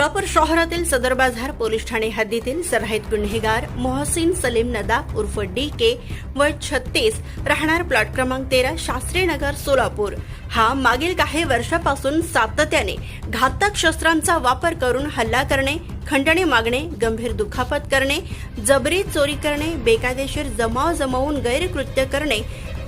सोलापूर शहरातील सदर बाजार पोलीस ठाणे हद्दीतील सराईत गुन्हेगार मोहसिन सलीम नदा उर्फ डी के व छत्तीस राहणार प्लॉट क्रमांक तेरा शास्त्री नगर सोलापूर. हा मागील काही वर्षापासून सातत्याने घातक शस्त्रांचा वापर करून हल्ला करणे खंडणी मागणे गंभीर दुखापत करणे जबरी चोरी करणे बेकायदेशीर जमाव जमवून गैरकृत्य करणे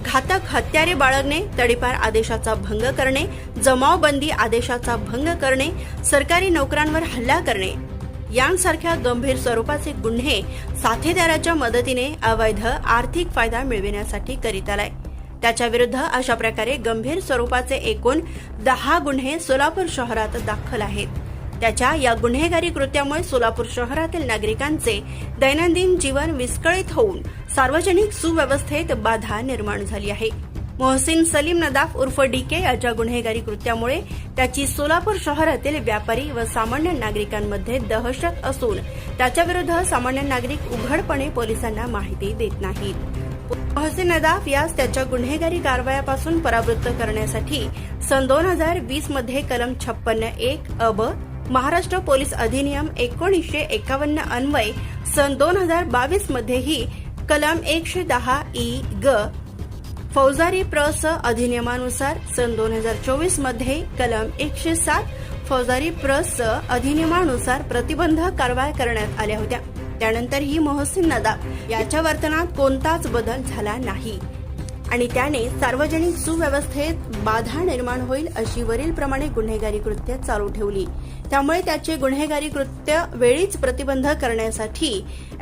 घातक हत्यारे बाळगणे तडीपार आदेशाचा भंग करणे जमावबंदी आदेशाचा भंग करणे सरकारी नोकरांवर हल्ला करणे. यांसारख्या गंभीर स्वरूपाचे गुन्हे साथीदाराच्या मदतीने अवैध आर्थिक फायदा मिळविण्यासाठी करीत आलाय. त्याच्या विरुद्ध अशा प्रकारे गंभीर स्वरूपाचे एकूण दहा गुन्हे सोलापूर शहरात दाखल आहेत. त्याच्या या गुन्हेगारी कृत्यामुळे सोलापूर शहरातील नागरिकांचे दैनंदिन जीवन विस्कळीत होऊन सार्वजनिक सुव्यवस्थेत बाधा निर्माण झाली आहे. मोहसिन सलीम नदाफ उर्फ डीके याच्या गुन्हेगारी कृत्यामुळे त्याची सोलापूर शहरातील व्यापारी व सामान्य नागरिकांमध्ये दहशत असून त्याच्याविरुद्ध सामान्य नागरिक उघडपणे पोलिसांना माहिती देत नाहीत. मोहसिन नदाफ यास त्याच्या गुन्हेगारी कारवायापासून परावृत्त करण्यासाठी सन दोन हजार वीसमध्ये कलम छप्पन्न एक अब महाराष्ट्र पोलीस अधिनियम एकोणीसशे एकावन्न अन्वय सन दोन हजार बावीस मध्येही कलम एकशे दहा ई ग फौजारी प्रस अधिनियमानुसार सन दोन हजार चोवीसमध्ये कलम एकशे सात फौजारी प्रस अधिनियमानुसार प्रतिबंध कारवाया करण्यात आल्या होत्या. त्यानंतरही मोहसिन नदाब याच्या वर्तनात कोणताच बदल झाला नाही. आणि त्याने सार्वजनिक सुव्यवस्थेत बाधा निर्माण होईल अशी वरीलप्रमाणे गुन्हेगारी कृत्य चालू ठेवली. त्यामुळे त्याचे गुन्हेगारी कृत्य वेळीच प्रतिबंध करण्यासाठी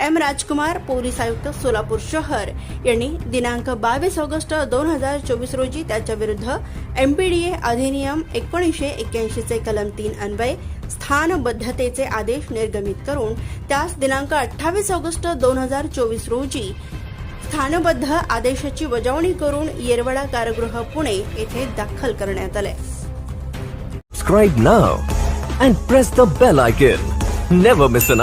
एम. राजकुमार पोलीस आयुक्त सोलापूर शहर यांनी दिनांक बावीस ऑगस्ट दोन हजार चोवीस रोजी त्याच्या विरुद्ध एमपीडीए अधिनियम एकोणीसशे एक्क्याऐंशीचे कलम तीन अन्वय स्थानबद्धतेचे आदेश निर्गमित करून त्यास दिनांक अठ्ठावीस ऑगस्ट दोन हजार चोवीस रोजी स्थानबद्ध आदेशाची बजावणी करून येरवडा कारागृह पुणे येथे दाखल करण्यात आले scribe now and press the bell icon never miss an